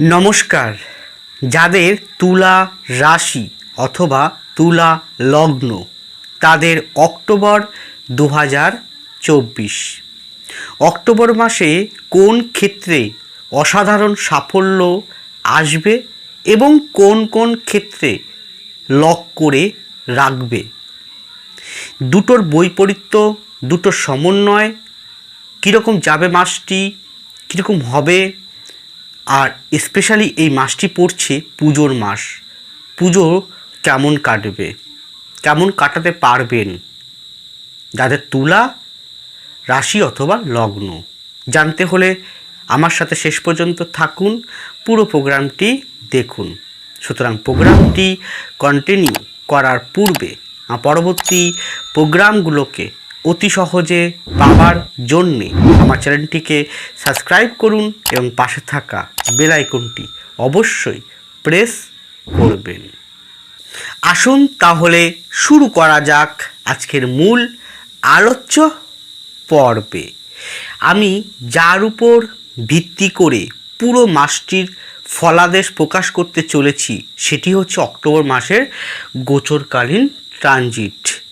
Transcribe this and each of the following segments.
নমস্কার। যাদের তুলা রাশি অথবা তুলা লগ্ন, তাদের অক্টোবর দু হাজার চব্বিশ। অক্টোবর মাসে কোন ক্ষেত্রে অসাধারণ সাফল্য আসবে এবং কোন কোন ক্ষেত্রে লক করে রাখবে? দুটোর বৈপরীত্য, দুটোর সমন্বয়, কীরকম যাবে মাসটি, কীরকম হবে আর স্পেশালি এই মাসটি পড়ছে পুজোর মাস। পুজো কেমন কাটবে? কেমন কাটাতে পারবেন? যাদের তুলা, রাশি অথবা লগ্ন। জানতে হলে আমার সাথে শেষ পর্যন্ত থাকুন, পুরো প্রোগ্রামটি দেখুন। সুতরাং প্রোগ্রামটি কন্টিনিউ করার পূর্বে পরবর্তী প্রোগ্রামগুলোকে অতি সহজে পাওয়ার জন্যে আমার চ্যানেলটিকে সাবস্ক্রাইব করুন এবং পাশে থাকা বেল আইকনটি অবশ্যই প্রেস করবেন। আসুন তাহলে শুরু করা যাক আজকের মূল আলোচ্য পর্বে। আমি যার উপর ভিত্তি করে পুরো মাসটির ফলাদেশ প্রকাশ করতে চলেছি, সেটি হচ্ছে অক্টোবর মাসের গোচরকালীন ট্রানজিট।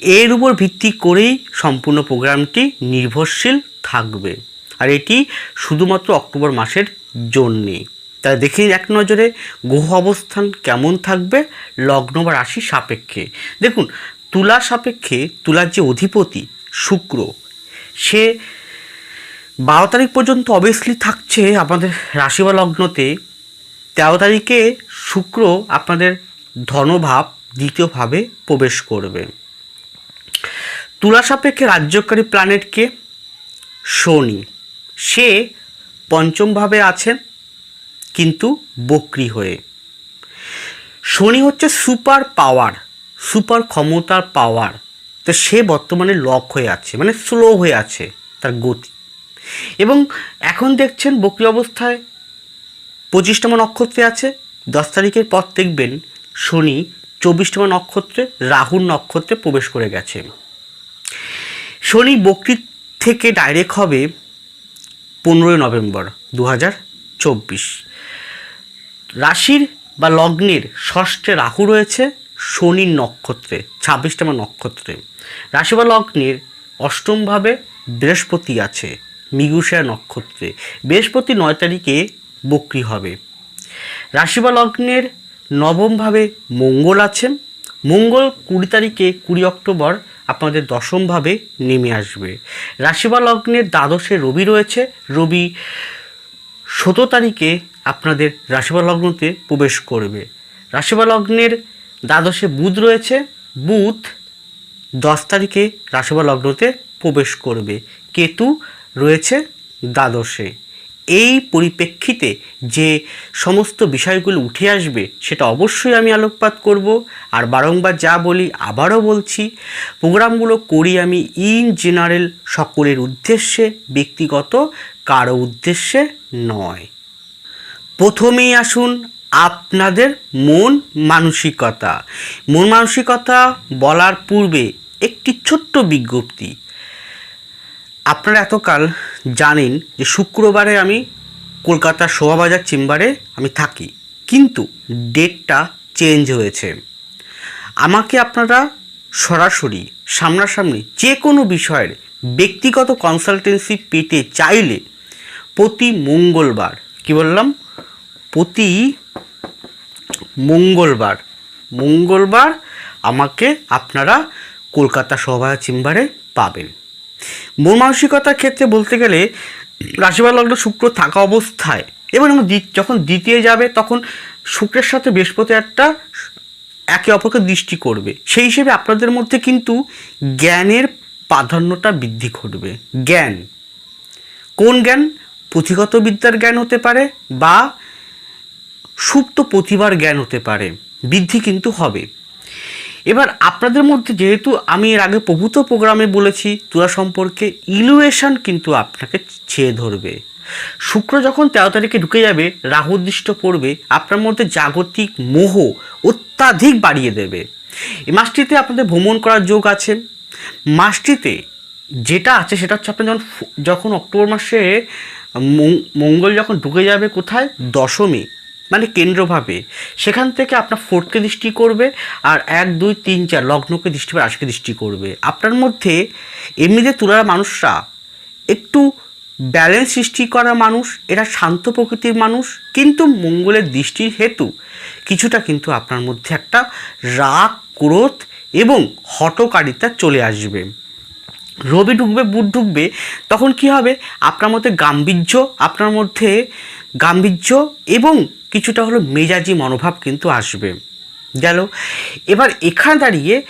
এর উপর ভিত্তি করেই সম্পূর্ণ প্রোগ্রামটি নির্ভরশীল থাকবে। আর এটি শুধুমাত্র অক্টোবর মাসের জন্যে। তাই দেখে এক নজরে গ্রহ অবস্থান কেমন থাকবে লগ্ন বা রাশি সাপেক্ষে। দেখুন, তুলা সাপেক্ষে, তুলার যে অধিপতি শুক্র, সে বারো তারিখ পর্যন্ত অবভিয়াসলি থাকছে আপনাদের রাশি বা লগ্নতে। তেরো তারিখে শুক্র আপনাদের ধনভাব দ্বিতীয়ভাবে প্রবেশ করবে। তুলা সাপেক্ষে রাজ্যকারী প্ল্যানেটকে শনি। সে পঞ্চমভাবে আছেন কিন্তু বক্রি হয়ে। শনি হচ্ছে সুপার পাওয়ার সুপার ক্ষমতার পাওয়ার তো সে বর্তমানে লক হয়ে আছে মানে স্লো হয়ে আছে তার গতি। এবং এখন দেখছেন বক্রি অবস্থায় পঁচিশতম নক্ষত্রে আছে, দশ তারিখের পর দেখবেন শনি চব্বিশতম নক্ষত্রে, রাহুর নক্ষত্রে প্রবেশ করে গেছে। শনি বক্রি থেকে ডাইরেক্ট হবে পনেরোই নভেম্বর দু চব্বিশ। রাশির বা লগ্নের ষষ্ঠে রাহু রয়েছে শনির নক্ষত্রে, ছাব্বিশতম নক্ষত্রে। রাশি বা লগ্নের অষ্টমভাবে বৃহস্পতি আছে মিগুষা নক্ষত্রে। বৃহস্পতি নয় তারিখে বক্রি হবে। রাশি বা লগ্নের নবমভাবে মঙ্গল আছেন। মঙ্গল কুড়ি তারিখে কুড়ি অক্টোবর আপনাদের দশমভাবে নেমে আসবে। রাশি বা লগ্নের দ্বাদশে রবি রয়েছে। রবি সতেরো তারিখে আপনাদের রাশিবা লগ্নতে প্রবেশ করবে। রাশিবা লগ্নের দ্বাদশে বুধ রয়েছে। বুধ দশ তারিখে রাশিবা লগ্নতে প্রবেশ করবে। কেতু রয়েছে দ্বাদশে। এই পরিপ্রেক্ষিতে যে সমস্ত বিষয়গুলো উঠে আসবে, সেটা অবশ্যই আমি আলোকপাত করব। আর বারংবার যা বলি, আবারও বলছি, প্রোগ্রামগুলো করি আমি ইন জেনারেল সকলের উদ্দেশ্যে, ব্যক্তিগত কারও উদ্দেশ্যে নয়। প্রথমেই আসুন আপনাদের মন মানসিকতা। মন মানসিকতা বলার পূর্বে একটি ছোট্ট বিজ্ঞপ্তি। আপনারা এতকাল জানেন যে শুক্রবারে আমি কলকাতার শোভাবাজার চেম্বারে আমি থাকি, কিন্তু ডেটটা চেঞ্জ হয়েছে। আমাকে আপনারা সরাসরি, সামনাসামনি যে কোনো বিষয়ের ব্যক্তিগত কনসালটেন্সি পেতে চাইলে প্রতি মঙ্গলবার, কি বললাম? প্রতি মঙ্গলবার মঙ্গলবার আমাকে আপনারা কলকাতা সভা চেম্বারে পাবেন। মন মানসিকতার ক্ষেত্রে বলতে গেলে রাশিবার লগ্ন শুক্র থাকা অবস্থায়। এবং যখন দ্বিতীয় যাবে, তখন শুক্রের সাথে বৃহস্পতি একটা একে অপরকে দৃষ্টি করবে। সেই হিসেবে আপনাদের মধ্যে কিন্তু জ্ঞানের প্রাধান্যটা বৃদ্ধি ঘটবে। জ্ঞান। কোন জ্ঞান? পুঁথিগত বিদ্যার জ্ঞান হতে পারে বা সুপ্ত প্রতিভার জ্ঞান হতে পারে। বৃদ্ধি কিন্তু হবে। এবার আপনাদের মধ্যে যেহেতু আমি এর আগে প্রভূত প্রোগ্রামে বলেছি, তুলা সম্পর্কে ইলুয়েশন কিন্তু আপনাকে ছেয়ে ধরবে। শুক্র যখন তেরো তারিখে ঢুকে যাবে, রাহু দৃষ্ট পড়বে, আপনার মধ্যে জাগতিক মোহ অত্যাধিক বাড়িয়ে দেবে। এই মাসটিতে আপনাদের ভ্রমণ করার যোগ আছে। মাসটিতে যেটা আছে সেটা হচ্ছে আপনার যখন যখন অক্টোবর মাসে মঙ্গল যখন ঢুকে যাবে কোথায়? দশমী। মানে কেন্দ্রভাবে, সেখান থেকে আপনার ফোর্থকে দৃষ্টি করবে আর এক, দুই, তিন, চার লগ্নকে দৃষ্টি করে আজকে দৃষ্টি করবে। আপনার মধ্যে এমনিতে তুলার মানুষরা একটু ব্যালেন্স সৃষ্টি করা মানুষ, এরা শান্ত প্রকৃতির মানুষ, কিন্তু মঙ্গলের দৃষ্টির হেতু কিছুটা কিন্তু আপনার মধ্যে একটা রাগ, ক্রোধ এবং হটকারিতা চলে আসবে। রবি ঢুকবে, বুধ ঢুকবে, তখন কি হবে? আপনার মধ্যে গাম্ভীর্য, আপনার মধ্যে গাম্ভীর্য এবং কিছুটা হলো মেজাজি মনোভাব কিন্তু আসবে। গেল। এবার এখানে দাঁড়িয়ে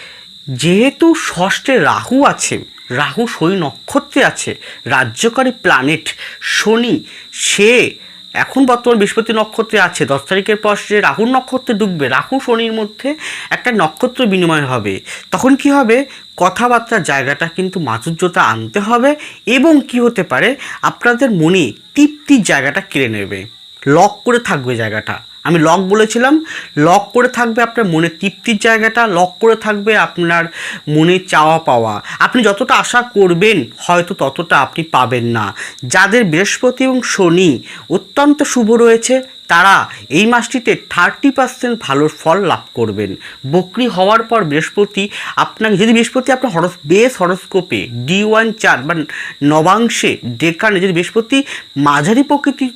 যেহেতু ষষ্ঠে রাহু আছে, রাহু শনি নক্ষত্রে আছে, রাজ্যকারী প্ল্যানেট শনি, সে এখন বর্তমান বৃহস্পতি নক্ষত্রে আছে, দশ তারিখের পর সে রাহুর নক্ষত্রে ঢুকবে রাহু শনির মধ্যে একটা নক্ষত্র বিনিময় হবে। তখন কি হবে? কথাবার্তার জায়গাটা কিন্তু মাধুর্যতা আনতে হবে এবং কি হতে পারে? আপনাদের মনে তৃপ্তির জায়গাটা কেড়ে নেবে। লক করে থাকবে জায়গাটা। আমি লক বলেছিলাম লক করে থাকবে আপনার মনে তৃপ্তির জায়গাটা লক করে থাকবে আপনার মনে চাওয়া পাওয়া। আপনি যতটা আশা করবেন, হয়তো ততটা আপনি পাবেন না। যাদের বৃহস্পতি এবং শনি অত্যন্ত শুভ রয়েছে, তারা এই মাসটিতে থার্টি পার্সেন্ট ভালো ফল লাভ করবেন। বকরি হওয়ার পর বৃহস্পতি আপনাকে, যদি বৃহস্পতি আপনার হরস বেস হরস্কোপে ডি ওয়ান চার বা নবাংশে, ডেকানে, যদি বৃহস্পতি মাঝারি প্রকৃতির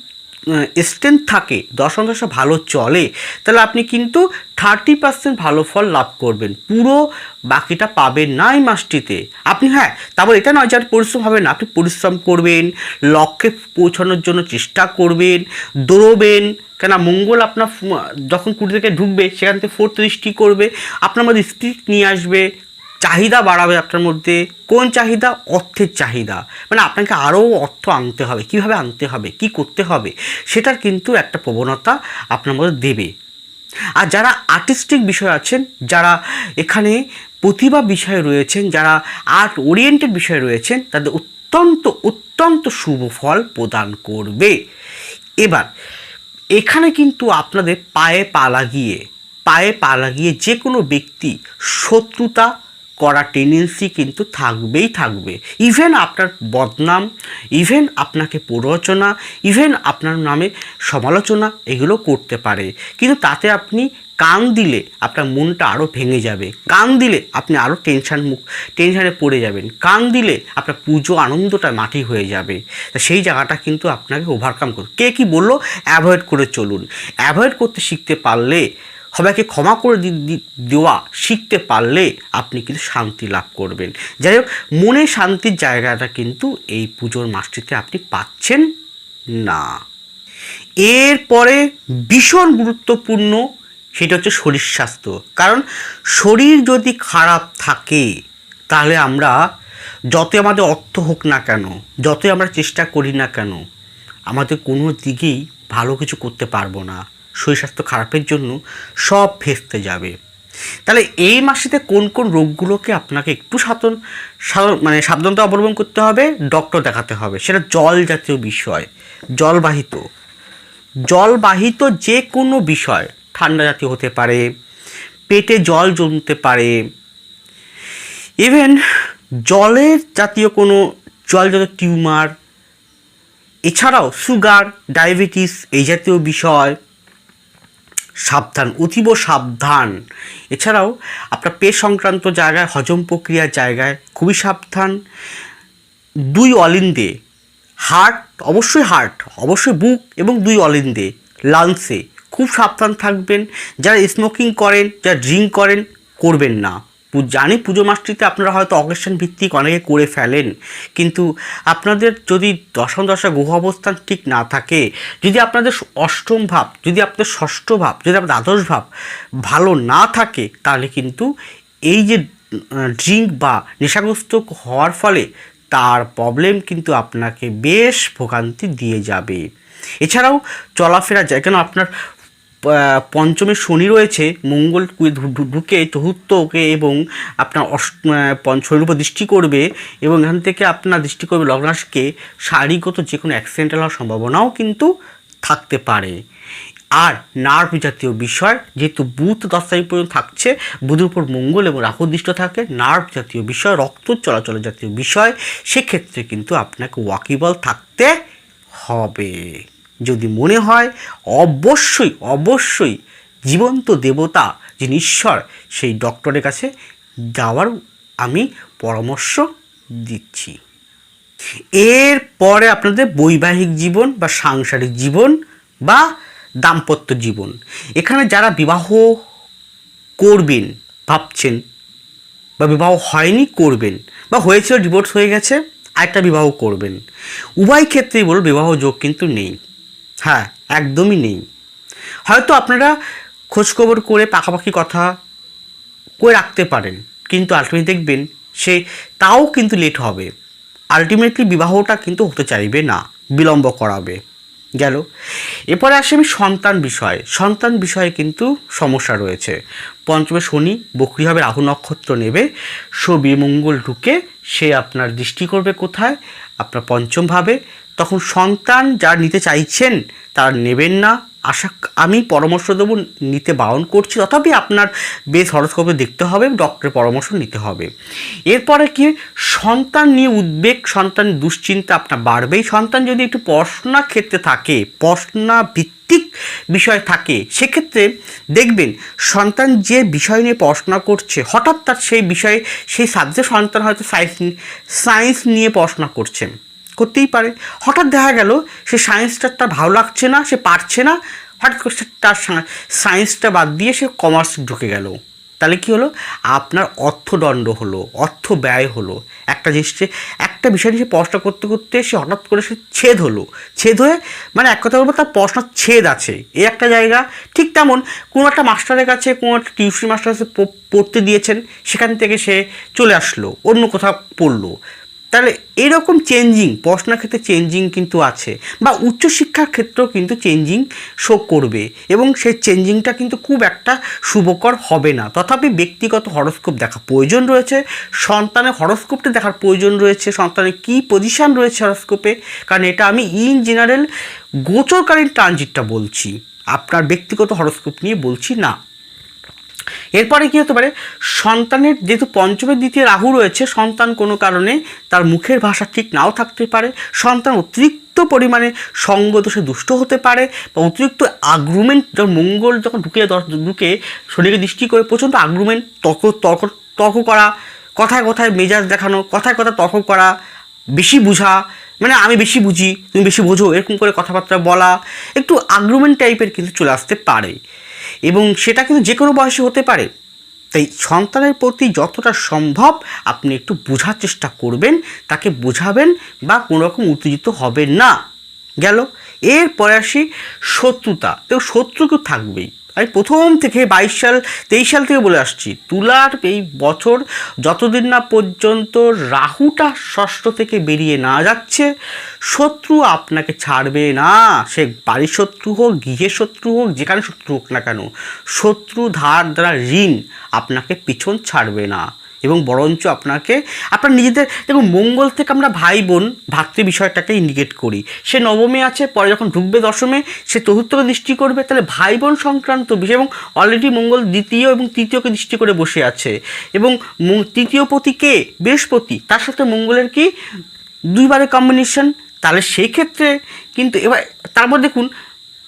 স্ট্রেংথ থাকে দশম দশা ভালো চলে, তাহলে আপনি কিন্তু থার্টি পার্সেন্ট ভালো ফল লাভ করবেন। পুরো বাকিটা পাবেন না এই মাসটিতে। আপনি হ্যাঁ তারপর এটা নয় যে আপনি পরিশ্রম হবে না, আপনি পরিশ্রম করবেন, লক্ষ্যে পৌঁছানোর জন্য চেষ্টা করবেন, দৌড়বেন কেন মঙ্গল আপনার যখন কুড়ি থেকে ঢুকবে, সেখান থেকে ফোর্থ দৃষ্টি করবে, আপনার মধ্যে স্পিরিট নিয়ে আসবে চাহিদা বাড়াবে আপনার মধ্যে? কোন চাহিদা? অর্থের চাহিদা। মানে আপনাকে আরও অর্থ আনতে হবে। কীভাবে আনতে হবে? কি করতে হবে? সেটার কিন্তু একটা প্রবণতা আপনার মধ্যে দেবে। আর যারা আর্টিস্টিক বিষয় আছেন, যারা এখানে প্রতিভা বিষয়ে রয়েছেন, যারা আর্ট ওরিয়েন্টেড বিষয়ে রয়েছেন, তাদের অত্যন্ত অত্যন্ত শুভ ফল প্রদান করবে। এবার, এখানে কিন্তু আপনাদের পায়ে পা লাগিয়ে, পায়ে পা লাগিয়ে যে কোনো ব্যক্তি শত্রুতা করা টেন্ডেন্সি কিন্তু থাকবেই থাকবে। ইভেন আপনার বদনাম ইভেন আপনাকে প্ররোচনা ইভেন আপনার নামে সমালোচনা এগুলো করতে পারে। কিন্তু তাতে আপনি কান দিলে আপনার মনটা আরও ভেঙে যাবে। কান দিলে আপনি আরও টেনশান মুখ টেনশানে পড়ে যাবেন। কান দিলে আপনার পুজো আনন্দটা মাটি হয়ে যাবে। তা সেই জায়গাটা কিন্তু আপনাকে ওভারকাম করতে কে কী বলল? অ্যাভয়েড করে চলুন। অ্যাভয়েড করতে শিখতে পারলে সবাইকে ক্ষমা করে দেওয়া শিখতে পারলে আপনি কিন্তু শান্তি লাভ করবেন। যাই হোক, মনে শান্তির জায়গাটা কিন্তু এই পুজোর মাসটিতে আপনি পাচ্ছেন না। এরপরে ভীষণ গুরুত্বপূর্ণ সেটা হচ্ছে শরীর স্বাস্থ্য। কারণ শরীর যদি খারাপ থাকে, তাহলে আমরা যতই আমাদের অর্থ হোক না কেন, যতই আমরা চেষ্টা করি না কেন, আমাদের কোনো দিকেই ভালো কিছু করতে পারব না। শরীর স্বাস্থ্য খারাপের জন্য সব ভেস্তে যাবে। তাহলে এই মাসেতে কোন কোন রোগগুলোকে আপনাকে একটু সাবধান সাধ- মানে সাবধানতা অবলম্বন করতে হবে, ডক্টর দেখাতে হবে। সেটা জল জাতীয় বিষয়, জলবাহিত। জলবাহিত যে কোনো বিষয়, ঠান্ডা জাতীয় হতে পারে, পেটে জল জমতে পারে। ইভেন জলের জাতীয় কোনো জল জাতীয় টিউমার, এছাড়াও সুগার, ডায়াবেটিস, এই জাতীয় বিষয় সাবধান, অতীব সাবধান। এছাড়াও আপনার পেট সংক্রান্ত জায়গায়, হজম প্রক্রিয়ার জায়গায় খুবই সাবধান। দুই অলিন্দে হার্ট অবশ্যই হার্ট অবশ্যই বুক এবং দুই অলিন্দে লাংসে খুব সাবধান থাকবেন। যারা স্মোকিং করেন, যারা ড্রিঙ্ক করেন, করবেন না। জানি পুজো মাসটিতে আপনারা হয়তো অকেশন ভিত্তিক অনেকে করে ফেলেন, কিন্তু আপনাদের যদি দশম দশা গ্রহ অবস্থান ঠিক না থাকে, যদি আপনাদের অষ্টম ভাব, যদি আপনাদের ষষ্ঠ ভাব, যদি আপনাদের দ্বাদশ ভাব ভালো না থাকে, তাহলে কিন্তু এই যে ড্রিঙ্ক বা নেশাগ্রস্ত হওয়ার ফলে তার প্রবলেম কিন্তু আপনাকে বেশ ভোগান্তি দিয়ে যাবে। এছাড়াও চলাফেরা যায় কেন আপনার পঞ্চমে শনি রয়েছে, মঙ্গল ঢুকে চতুর্থকে এবং আপনার অষ্ট শনির উপর দৃষ্টি করবে এবং এখান থেকে আপনার দৃষ্টি করবে লগ্নাশকে শারীরিকত যে কোনো অ্যাক্সিডেন্টাল হওয়ার সম্ভাবনাও কিন্তু থাকতে পারে। আর নার্ভ জাতীয় বিষয়, যেহেতু বুধ দশ তারিখ পর্যন্ত থাকছে, বুধের উপর মঙ্গল এবং রাহু দৃষ্ট থাকে, নার্ভ জাতীয় বিষয়, রক্ত চলাচল জাতীয় বিষয়, সেক্ষেত্রে কিন্তু আপনাকে ওয়াকিবল থাকতে হবে। যদি মনে হয়, অবশ্যই অবশ্যই জীবন্ত দেবতা যিনি ঈশ্বর, সেই ডক্টরের কাছে যাওয়ার আমি পরামর্শ দিচ্ছি। এর পরে আপনাদের বৈবাহিক জীবন বা সাংসারিক জীবন বা দাম্পত্য জীবন। এখানে যারা বিবাহ করবেন, ভাবছেন বা বিবাহ হয়নি, করবেন বা হয়েছিল ডিভোর্স হয়ে গেছে, আরেকটা বিবাহ করবেন। উভয় ক্ষেত্রেই বলব বিবাহ যোগ কিন্তু নেই। হ্যাঁ একদমই নেই। হয়তো আপনারা খোঁজখবর করে পাকাপাকি কথা করে রাখতে পারেন, কিন্তু আলটিমেটলি দেখবেন সে তাও কিন্তু লেট হবে। আলটিমেটলি বিবাহটা কিন্তু হতে চাইবে না, বিলম্ব করাবে। গেল? এরপরে আসে আমি সন্তান বিষয়ে। সন্তান বিষয়ে কিন্তু সমস্যা রয়েছে। পঞ্চমে শনি, বকরি হবে, রাহু নক্ষত্র নেবে সবি মঙ্গল ঢুকে সে আপনার দৃষ্টি করবে কোথায়? আপনার পঞ্চম ভাবে তখন সন্তান যারা নিতে চাইছেন, তারা নেবেন না। আশা আমি পরামর্শ দেবো, নিতে বারণ করছি। তথাপি আপনার বেশ হরস্কোপে দেখতে হবে, ডক্টরের পরামর্শ নিতে হবে। এরপরে কি? সন্তান নিয়ে উদ্বেগ, সন্তান দুশ্চিন্তা আপনার বাড়বেই। সন্তান যদি একটু পড়াশোনার ক্ষেত্রে থাকে, পড়াশোনা ভিত্তিক বিষয় থাকে, সেক্ষেত্রে দেখবেন সন্তান যে বিষয় নিয়ে পড়াশোনা করছে, হঠাৎ তার সেই বিষয়ে, সেই সাবজেক্ট সন্তান হয়তো সায়েন্স সায়েন্স নিয়ে পড়াশোনা করছেন। করতেই পারে। হঠাৎ দেখা গেল, সে সায়েন্সটা তার ভালো লাগছে না, সে পারছে না। হঠাৎ করে তার সায়েন্সটা বাদ দিয়ে সে কমার্স ঢুকে গেল। তাহলে কি হলো? আপনার অর্থদণ্ড হলো, অর্থ ব্যয় হলো। একটা জিনিসে একটা বিষয় নিয়ে সে পড়াশোনা করতে করতে সে হঠাৎ করে সে ছেদ হলো। ছেদ হয়ে মানে এক কথা বলব, তার পড়াশোনার ছেদ আছে। এই একটা জায়গা, ঠিক তেমন কোনো একটা মাস্টারের কাছে, কোনো একটা টিউশন মাস্টার কাছে পড়তে দিয়েছেন, সেখান থেকে সে চলে আসলো, অন্য কোথাও পড়ল। তাহলে এরকম চেঞ্জিং পড়াশোনার ক্ষেত্রে চেঞ্জিং কিন্তু আছে বা উচ্চশিক্ষার ক্ষেত্রেও কিন্তু চেঞ্জিং শো করবে এবং সেই চেঞ্জিংটা কিন্তু খুব একটা শুভকর হবে না। তথাপি ব্যক্তিগত হরস্কোপ দেখা প্রয়োজন রয়েছে, সন্তানের হরস্কোপটা দেখার প্রয়োজন রয়েছে, সন্তানের কী পজিশান রয়েছে হরস্কোপে কারণ এটা আমি ইন জেনারেল গোচরকালীন ট্রানজিটটা বলছি, আপনার ব্যক্তিগত হরস্কোপ নিয়ে বলছি না। এরপরে কী হতে পারে? সন্তানের যেহেতু পঞ্চমের দ্বিতীয় রাহু রয়েছে, সন্তান কোনো কারণে তার মুখের ভাষা ঠিক নাও থাকতে পারে। সন্তান অতিরিক্ত পরিমাণে সঙ্গদোষে দুষ্ট হতে পারে বা অতিরিক্ত আগ্রুমেন্ট যখন মঙ্গল যখন ঢুকে ঢুকে শরীরে দৃষ্টি করে প্রচণ্ড আগ্রুমেন্ট তর্ক তর্ক তর্ক করা, কথায় কথায় মেজাজ দেখানো, কথায় কথায় তর্ক করা, বেশি বুঝা মানে আমি বেশি বুঝি, তুমি বেশি বোঝো, এরকম করে কথাবার্তা বলা, একটু আগ্রুমেন্ট টাইপের কিন্তু চলে আসতে পারে। এবং সেটা কিন্তু যে কোনো বয়সে হতে পারে। তাই সন্তানের প্রতি যতটা সম্ভব আপনি একটু বোঝার চেষ্টা করবেন, তাকে বোঝাবেন বা কোনো রকম উত্তেজিত হবেন না। গেল এরপরে আসি শত্রুতা। তো শত্রু কেউ থাকবেই। আমি প্রথম থেকে বাইশ সাল, তেইশ সাল থেকে বলে আসছি, তুলার এই বছর যতদিন না পর্যন্ত রাহুটা ষষ্ঠ থেকে বেরিয়ে না যাচ্ছে, শত্রু আপনাকে ছাড়বে না। সে বাড়ির শত্রু হোক, গৃহের শত্রু হোক, যেখানে শত্রু হোক না কেন, শত্রু ধার দ্বারা ঋণ আপনাকে পিছন ছাড়বে না। এবং বরঞ্চ আপনাকে, আপনার নিজেদের, দেখুন, মঙ্গল থেকে আমরা ভাই বোন ভাতৃ বিষয়টাকে ইন্ডিকেট করি। সে নবমে আছে, পরে যখন ঢুকবে দশমে, সে চতুর্থকে দৃষ্টি করবে, তাহলে ভাই বোন সংক্রান্ত বিষয় এবং অলরেডি মঙ্গল দ্বিতীয় এবং তৃতীয়কে দৃষ্টি করে বসে আছে। এবং তৃতীয় পতি কে? বৃহস্পতি। তার সাথে মঙ্গলের কি? দুইবারে কম্বিনেশন তাহলে সেই ক্ষেত্রে কিন্তু এবার, তারপর দেখুন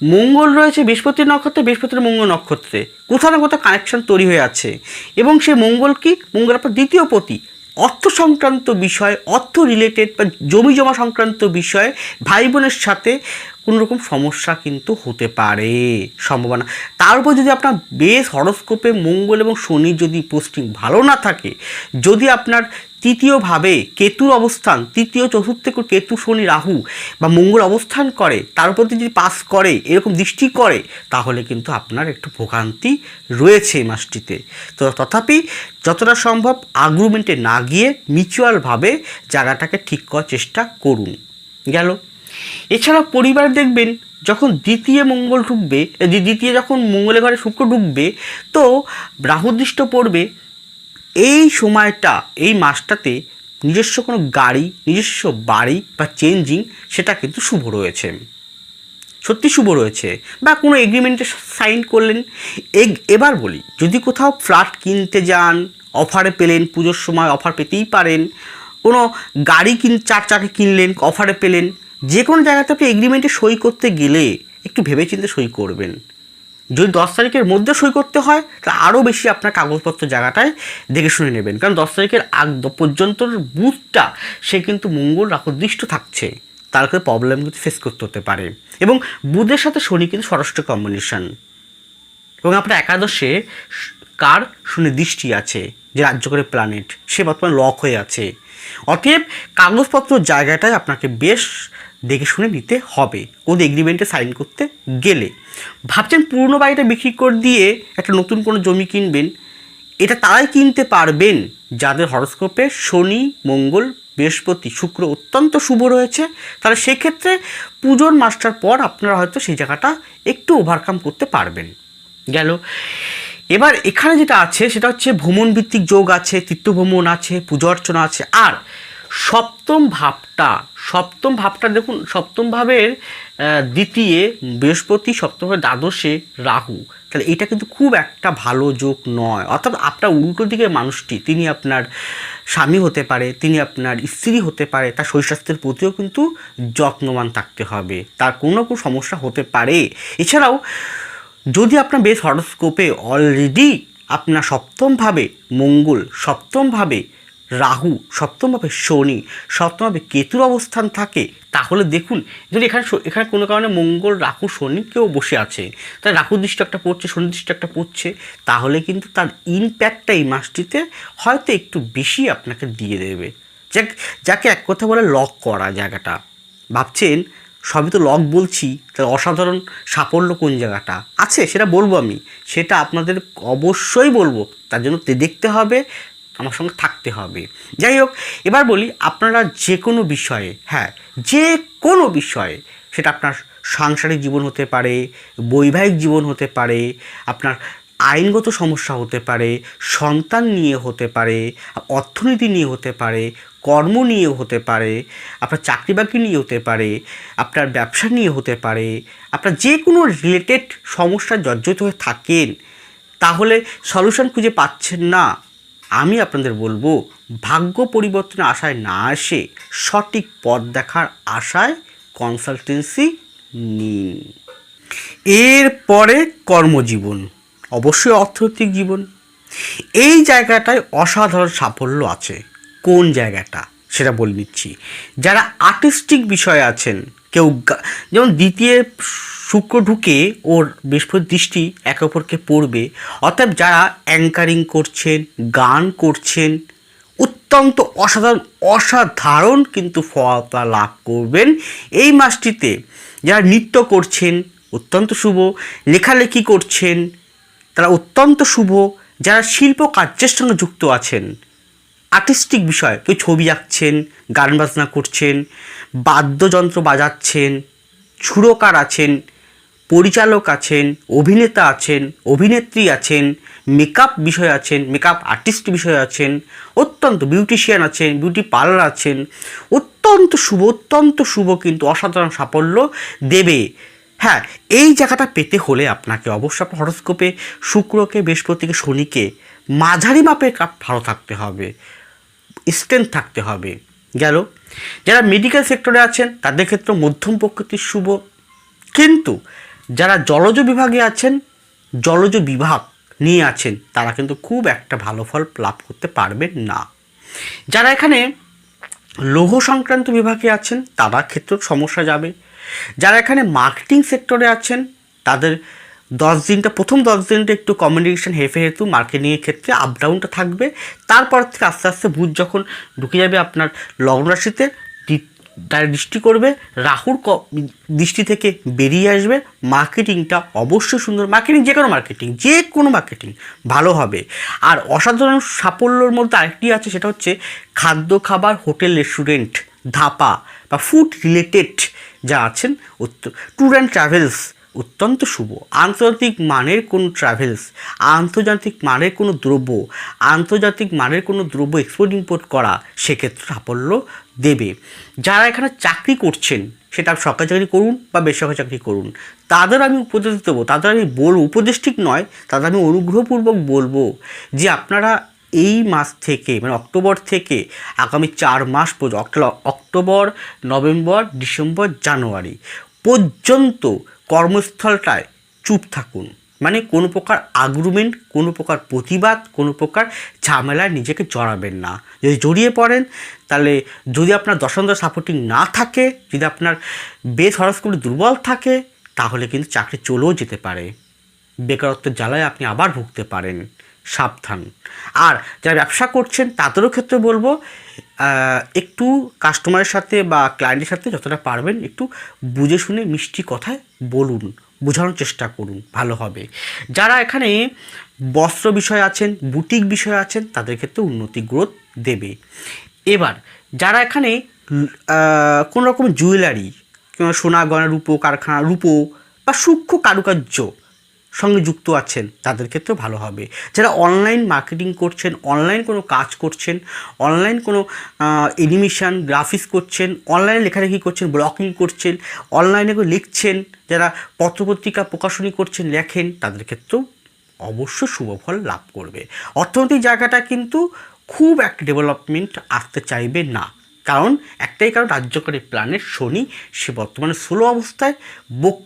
মঙ্গল রয়েছে বৃহস্পতি নক্ষত্রে, বৃহস্পতির মঙ্গল নক্ষত্রে। কোথাও না কোথাও কানেকশন তৈরি হয়ে আছে। এবং সে মঙ্গল কি? মঙ্গল আপনার দ্বিতীয় পতি। অর্থ সংক্রান্ত বিষয়, অর্থ রিলেটেড বা জমি জমা সংক্রান্ত বিষয়, ভাই বোনের সাথে কোনো রকম সমস্যা কিন্তু হতে পারে, সম্ভাবনা। তার উপর যদি আপনার বেশ হরস্কোপে মঙ্গল এবং শনি যদি পোস্টিং ভালো না থাকে, যদি আপনার তৃতীয়ভাবে কেতুর অবস্থান, তৃতীয়, চতুর্থ কেতু শনি, রাহু বা মঙ্গল অবস্থান করে, তার উপর যদি পাস করে, এরকম দৃষ্টি করে, তাহলে কিন্তু আপনার একটু ভোগান্তি রয়েছে এই মাসটিতে। তো তথাপি যতটা সম্ভব আগ্রুমেন্টে না গিয়ে মিউচুয়ালভাবে জায়গাটাকে ঠিক করার চেষ্টা করুন। গেল। এছাড়া পরিবার দেখবেন যখন দ্বিতীয় মঙ্গল ঢুকবে দ্বিতীয় যখন মঙ্গলের ঘরে শুক্র ঢুকবে, তো রাহুদৃষ্ট পড়বে এই সময়টা, এই মাসটাতে নিজস্ব কোনো গাড়ি, নিজস্ব বাড়ি বা চেঞ্জিং সেটা কিন্তু শুভ রয়েছে। সত্যি শুভ রয়েছে। বা কোনো এগ্রিমেন্টে সাইন করলেন। এবার বলি, যদি কোথাও ফ্ল্যাট কিনতে যান অফারে পেলেন, পুজোর সময় অফার পেতেই পারেন, কোনো গাড়ি কিন, চার চাকা কিনলেন অফারে পেলেন যে কোনো জায়গাতে আপনি এগ্রিমেন্টে সই করতে গেলে একটু ভেবেচিন্তে সই করবেন। যদি দশ তারিখের মধ্যে সই করতে হয়, তাহলে আরও বেশি আপনার কাগজপত্র জায়গাটায় দেখে শুনে নেবেন। কারণ দশ তারিখের আগ পর্যন্ত বুথটা, সে কিন্তু মঙ্গল রাহুদৃষ্ট থাকছে। তার করে প্রবলেম কিন্তু ফেস করতে হতে পারে। এবং বুধের সাথে শনি কিন্তু ষষ্ঠ কম্বিনেশান এবং আপনার একাদশে কার শুনে দৃষ্টি আছে, যে রাজ্য করে প্ল্যানেট সে বর্তমানে লক হয়ে আছে। অতএব কাগজপত্র জায়গাটায় আপনাকে বেশ দেখে শুনে নিতে হবে। কোন এগ্রিমেন্টে সাইন করতে গেলে। ভাবছেন পুরনো বাড়িটা বিক্রি করে দিয়ে একটা নতুন কোনো জমি কিনবেন। এটা তারাই কিনতে পারবেন। যাদের হরস্কোপে শনি, মঙ্গল, বৃহস্পতি, শুক্র অত্যন্ত শুভ রয়েছে। তাহলে সেক্ষেত্রে পুজোর মাসটার পর আপনারা হয়তো সেই জায়গাটা একটু ওভারকাম করতে পারবেন। গেল। এবার এখানে যেটা আছে, সেটা হচ্ছে ভ্রমণ ভিত্তিক যোগ আছে, তীর্থভ্রমণ আছে, পূজা অর্চনা আছে। আর সপ্তম ভাবটা সপ্তম ভাবটা দেখুন, সপ্তম ভাবের দ্বিতীয় বৃহস্পতি, সপ্তম ভাবের দ্বাদশে রাহু। তাহলে এটা কিন্তু খুব একটা ভালো যোগ নয়। অর্থাৎ আপনার উল্টো দিকের মানুষটি, তিনি আপনার স্বামী হতে পারে, তিনি আপনার স্ত্রী হতে পারে, তার শরীর স্বাস্থ্যের প্রতিও কিন্তু যত্নবান থাকতে হবে। তার কোনো কোনো সমস্যা হতে পারে। এছাড়াও, যদি আপনার বেশ হরস্কোপে অলরেডি আপনার সপ্তমভাবে মঙ্গল সপ্তমভাবে রাহু, সপ্তমভাবে শনি, সপ্তমভাবে কেতুর অবস্থান থাকে, তাহলে দেখুন, যদি এখানে এখানে কোনো কারণে মঙ্গল, রাহু, শনি কেউ বসে আছে তাহলে রাহু দৃষ্টি একটা পড়ছে, শনি দৃষ্টি একটা পড়ছে, তাহলে কিন্তু তার ইম্প্যাক্টটা এই মাসটিতে হয়তো একটু বেশি আপনাকে দিয়ে দেবে। যাক, যাকে এক কথা বলে লক করা জায়গাটা। ভাবছেন, সবই তো লক বলছি তার অসাধারণ সাফল্য কোন জায়গাটা? আছে, সেটা বলব আমি, সেটা আপনাদের অবশ্যই বলব, তার জন্য দেখতে হবে আমার সঙ্গে থাকতে হবে। যাই হোক, এবার বলি আপনারা যে কোনো বিষয়ে হ্যাঁ যে কোনো বিষয়ে সেটা আপনার সাংসারিক জীবন হতে পারে, বৈবাহিক জীবন হতে পারে, আপনার আইনগত সমস্যা হতে পারে, সন্তান নিয়ে হতে পারে, অর্থনীতি নিয়ে হতে পারে, কর্ম নিয়ে হতে পারে, আপনার চাকরি বাকরি নিয়ে হতে পারে, আপনার ব্যবসা নিয়ে হতে পারে, আপনার যে কোনো রিলেটেড সমস্যা জর্জরিত হয়ে থাকেন, তাহলে সলিউশন খুঁজে পাচ্ছেন না। আমি আপনাদের বলব, ভাগ্য পরিবর্তনের আশায় না আসে সঠিক পথ দেখার আশায় কনসালটেন্সি নিন। এরপরে কর্মজীবন, অবশ্যই অর্থনৈতিক জীবন। এই জায়গাটায় অসাধারণ সাফল্য আছে। কোন জায়গাটা? সেটা বলে দিচ্ছি যারা আর্টিস্টিক বিষয়ে আছেন কেউ যেমন দ্বিতীয় শুক্র ঢুকে ওর বৃহস্পতি দৃষ্টি একে অপরকে পড়বে অর্থাৎ যারা অ্যাঙ্কারিং করছেন, গান করছেন, অত্যন্ত অসাধারণ অসাধারণ কিন্তু ফল আপনারা লাভ করবেন। এই মাসটিতে যারা নৃত্য করছেন, অত্যন্ত শুভ, লেখালেখি করছেন, তারা অত্যন্ত শুভ, যারা শিল্প কার্যের সঙ্গে যুক্ত আছেন আর্টিস্টিক বিষয়। কেউ ছবি আঁকছেন, গান বাজনা করছেন, বাদ্যযন্ত্র বাজাচ্ছেন, সুরকার আছেন, পরিচালক আছেন, অভিনেতা আছেন, অভিনেত্রী আছেন মেকআপ বিষয় আছেন মেকআপ আর্টিস্ট বিষয় আছেন, অত্যন্ত বিউটিশিয়ান আছেন বিউটি পার্লার আছেন, অত্যন্ত শুভ অত্যন্ত শুভ কিন্তু অসাধারণ সাফল্য দেবে। হ্যাঁ এই জায়গাটা পেতে হলে আপনাকে অবশ্য হরস্কোপে শুক্রকে, বৃহস্পতিকে, শনিকে, মাঝারি মাপের কাপ ভালো থাকতে হবে। স্ট্রেংথ থাকতে হবে। গেল? যারা মেডিকেল সেক্টরে আছেন, তাদের ক্ষেত্রে মধ্যম প্রকৃতির শুভ। কিন্তু যারা জলজ বিভাগে আছেন, জলজ বিভাগ নিয়ে আছেন, তারা কিন্তু খুব একটা ভালো ফল লাভ করতে পারবেন না। যারা এখানে লৌহ সংক্রান্ত বিভাগে আছেন, তাদের ক্ষেত্রেও সমস্যা যাবে। যারা এখানে মার্কেটিং সেক্টরে আছেন, তাদের দশ দিনটা, প্রথম দশ দিনটা একটু কমিউনিকেশন হেফে হেতু মার্কেটিংয়ের ক্ষেত্রে আপ ডাউনটা থাকবে। তারপর থেকে আস্তে আস্তে বুধ যখন ঢুকে যাবে আপনার লগ্ন রাশিতে দৃষ্টি করবে, রাহুর দৃষ্টি থেকে বেরিয়ে আসবে। মার্কেটিংটা অবশ্যই সুন্দর। মার্কেটিং যে কোনো মার্কেটিং যে কোনো মার্কেটিং ভালো হবে। আর অসাধারণ সাফল্যর মধ্যে আরেকটি আছে, সেটা হচ্ছে খাদ্য খাবার, হোটেল রেস্টুরেন্ট, ধাপা বা ফুড রিলেটেড যা আছেন ট্যুর অ্যান্ড ট্রাভেলস অত্যন্ত শুভ। আন্তর্জাতিক মানের কোনো ট্রাভেলস আন্তর্জাতিক মানের কোনো দ্রব্য, আন্তর্জাতিক মানের কোনো দ্রব্য এক্সপোর্ট ইম্পোর্ট করা সেক্ষেত্রে সাফল্য দেবে। যারা এখানে চাকরি করছেন, সেটা সরকারি চাকরি করুন বা বেসরকারি চাকরি করুন, তাদের আমি উপদেশ দেবো, তাদের আমি বলব উপদেশ ঠিক নয়, তাদের আমি অনুগ্রহপূর্বক বলব যে আপনারা এই মাস থেকে মানে অক্টোবর থেকে আগামী চার মাস পর্যন্ত অক্টোবর, নভেম্বর, ডিসেম্বর, জানুয়ারি পর্যন্ত কর্মস্থলটায় চুপ থাকুন। মানে কোনো প্রকার আগ্রুমেন্ট কোনো প্রকার প্রতিবাদ, কোনো প্রকার ঝামেলায় নিজেকে জড়াবেন না। যদি জড়িয়ে পড়েন, তাহলে যদি আপনার দশান্ত সাপোর্টিং না থাকে, যদি আপনার বেশ হরস্কোপে দুর্বল থাকে, তাহলে কিন্তু চাকরি চলেও যেতে পারে। বেকারত্বের জ্বালায় আপনি আবার ভুগতে পারেন। সাবধান। আর যারা ব্যবসা করছেন, তাদেরও ক্ষেত্রে বলব একটু কাস্টমারের সাথে বা ক্লায়েন্টের সাথে যতটা পারবেন, একটু বুঝে শুনে মিষ্টি কথায় বলুন, বোঝানোর চেষ্টা করুন, ভালো হবে। যারা এখানে বস্ত্র বিষয় আছেন, বুটিক বিষয় আছেন, তাদের ক্ষেত্রে উন্নতি গ্রোথ দেবে। এবার, যারা এখানে কোনো রকম জুয়েলারি সোনা গয়না, রূপো, কারখানা, রূপো বা সূক্ষ্ম কারুকার্য সঙ্গে যুক্ত আছেন, তাদের ক্ষেত্রেও ভালো হবে। যারা অনলাইন মার্কেটিং করছেন অনলাইন কোনো কাজ করছেন অনলাইন কোনো এনিমেশন গ্রাফিক্স করছেন অনলাইনে লেখালেখি করছেন ব্লগিং করছেন অনলাইনে লিখছেন, যারা পত্রপত্রিকা প্রকাশনী করছেন, লেখেন, তাদের ক্ষেত্রেও অবশ্য শুভফল লাভ করবে। অর্থনৈতিক জায়গাটা কিন্তু খুব একটা ডেভেলপমেন্ট আসতে চাইবে না। কারণ একটাই কারণ রাজ্যকারী প্ল্যানেট শনি, সে বর্তমানে ষোলো অবস্থায় বক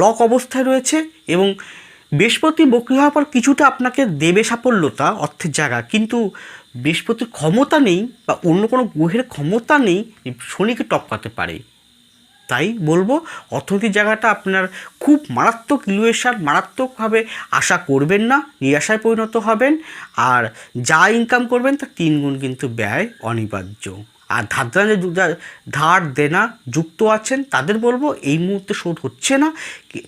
লক অবস্থায় রয়েছে এবং বৃহস্পতি বক্রি হওয়ার পর কিছুটা আপনাকে দেবে সাফল্যতা অর্থের জায়গা। কিন্তু বৃহস্পতির ক্ষমতা নেই বা অন্য কোনো গ্রহের ক্ষমতা নেই শনিকে টপকাতে পারে? তাই বলব, অর্থনৈতিক জায়গাটা আপনার খুব মারাত্মক ইলুয়েশন মারাত্মকভাবে আশা করবেন না, নিরাশায় পরিণত হবেন। আর যা ইনকাম করবেন তার তিন গুণ কিন্তু ব্যয় অনিবার্য। আর ধার ধার দেনা যুক্ত আছেন, তাদের বলব এই মুহূর্তে শোধ হচ্ছে না।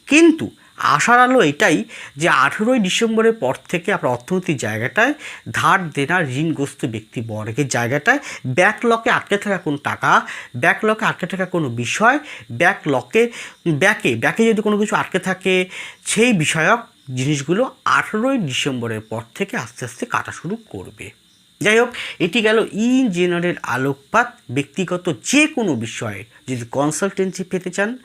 কিন্তু আশার আলো এটাই যে আঠেরোই ডিসেম্বরের পর থেকে আপনার অর্থনৈতিক জায়গাটায় ধার দেনা ঋণগ্রস্ত ব্যক্তি বর্গের জায়গাটায় ব্যাকলকে আটকে থাকা কোনো টাকা ব্যাকলকে আটকে থাকা কোনো বিষয় ব্যাকলকে ব্যাকে ব্যাকে যদি কোনো কিছু আটকে থাকে, সেই বিষয়ক জিনিসগুলো আঠেরোই ডিসেম্বরের পর থেকে আস্তে আস্তে কাটা শুরু করবে। যাই হোক, এটি গেল ইন জেনারেল আলোকপাত, ব্যক্তিগত যে কোনো বিষয়ে যদি কনসালটেন্সি পেতে চান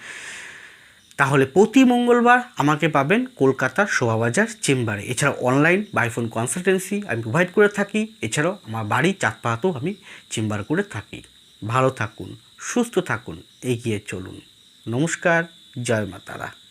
তাহলে প্রতি মঙ্গলবার আমাকে পাবেন কলকাতার শোভাবাজার চেম্বারে। এছাড়া অনলাইন বাইফোন কনসালটেন্সি আমি প্রোভাইড করে থাকি। এছাড়াও আমার বাড়ি চাঁদপাহাতেও আমি চেম্বার করে থাকি। ভালো থাকুন, সুস্থ থাকুন, এগিয়ে চলুন। নমস্কার, জয় মাতারা।